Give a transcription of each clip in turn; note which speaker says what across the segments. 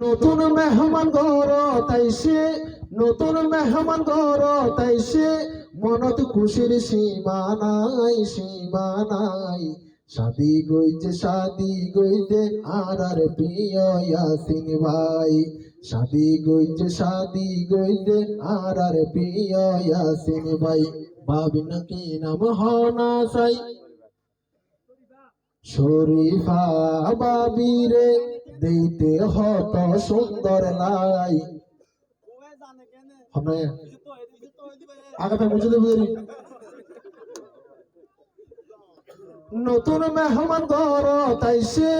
Speaker 1: নতুন মেহমান ঘর তাইছে নতুন মেহমান ঘর তাইছে মনত খুশির সীমা নাই সীমা নাই। শাদি গইছে শাদি গইছে আর আর প্রিয় ইয়াসিন ভাই। শাদি গইছে শাদি গইছে আর আর প্রিয় ইয়াসিন ভাই। ভাবি নাকি নাম হনা সাই? শরীফা বাবিরে দিতে হত সুন্দর আগাতে মুছে দেবে নতুন মেহমান ঘর তাইছে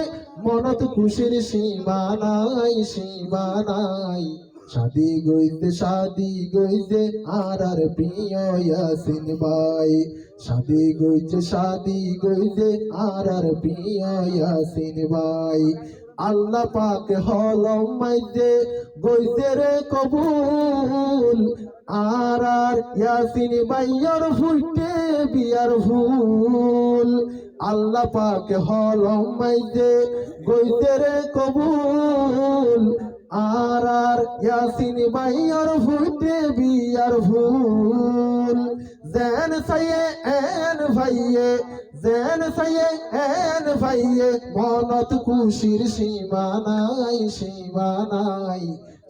Speaker 1: মনত খুশির সীমা নাই সীমা নাই। শাদি গইতে শাদি গইতে আর আর প্রিয় ইয়াসিন ভাই। শাদি গইতে শাদি গইতে আর আর প্রিয় ইয়াসিন ভাই। আল্লাহ পাক মাইতে গইতে রে কবুল। আর আর ইয়াসিন ভাইয়ার ফুটে বিয়ার ফুল। আল্লাহ পাক মাইতে গইতে রে কবুল। আর আর ইয়াসিন ভাইয়ার ফুটে বিয়ার ফুল। জেন সাইয়ে এন ভাইয়ে, জেন সাইয়ে এন ভাইয়ে, মনত খুশির সীমা নাই সীমা নাই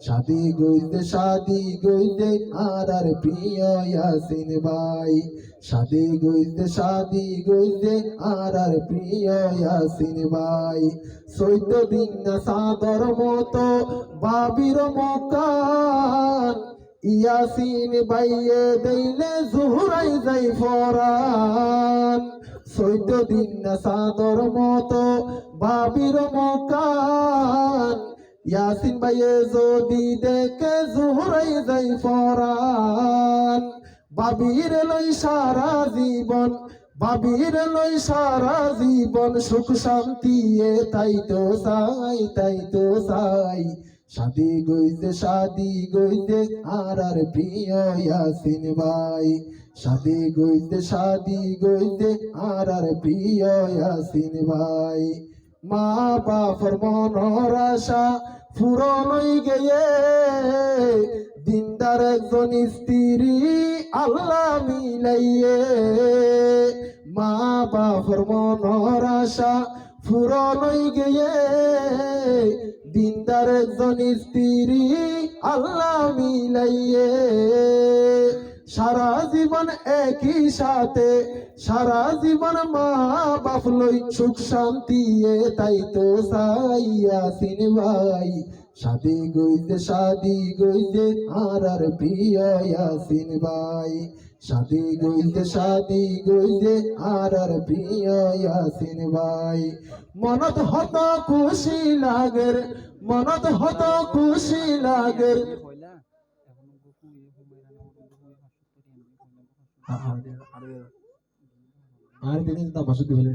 Speaker 1: শাদি গইতে শাদি গইতে আর আর প্রিয় ইয়াসিন ভাই। শাদি গইতে শাদি গইতে আর আর প্রিয় ইয়াসিন ভাই। চৈদ্দ দিন না সাদর মতো, বাবির মকান ইয়াসিন বাইয়ে দেইলে জুহুরাই যাই ফরান। চৈদ্দ দিন না সাদর মতো, বাবির মকান। ইয়াসিন বাইয়ে যদি দেখে জুহুরাই যাই ফরান। বাবির লই সারা জীবন, বাবির লই সারা জীবন সুখ শান্তি তাই তো চাই, তাই তো চাই। শাদি গইতে শাদি গইতে আর আর প্রিয় ইয়াসিন ভাই। শাদি গইতে শাদি গইতে আর আর প্রিয় ইয়াসিন ভাই। মা বাপর মনর আশা ফুরনই গেয়ে দিনদার একজন স্ত্রী আল্লাহ মিলাইয়ে। মা বাপর মনর আশা ফুরনই গেয়ে দিনদার একজন স্ত্রী আল্লাহ মিলাইয়ে। সারা জীবন একই সাথে, সারা জীবন মা বাপ লই সুখ শান্তি তাই তো সাইয়াসিন ভাই। শাদি গইতে শাদি গইতে আর আর প্রিয় ইয়াসিন ভাই শাদি গইতে শাদি গইতে আর আর ভাই মনত হত খুশি লাগের মনত হত খুশি লাগের
Speaker 2: ইয়ে
Speaker 1: আর দিন তা বাসুদি হলে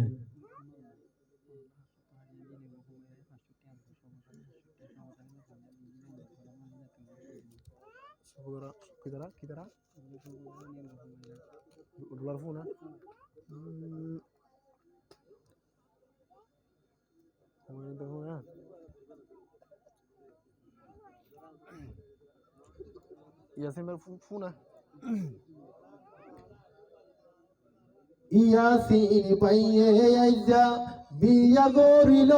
Speaker 2: Cuidado, cuidado, cuidado. Dolar funa. Kemana tuh ya? Yasin bel funa.
Speaker 1: Yasin পাইয়ে আইজা বিয়া গরিল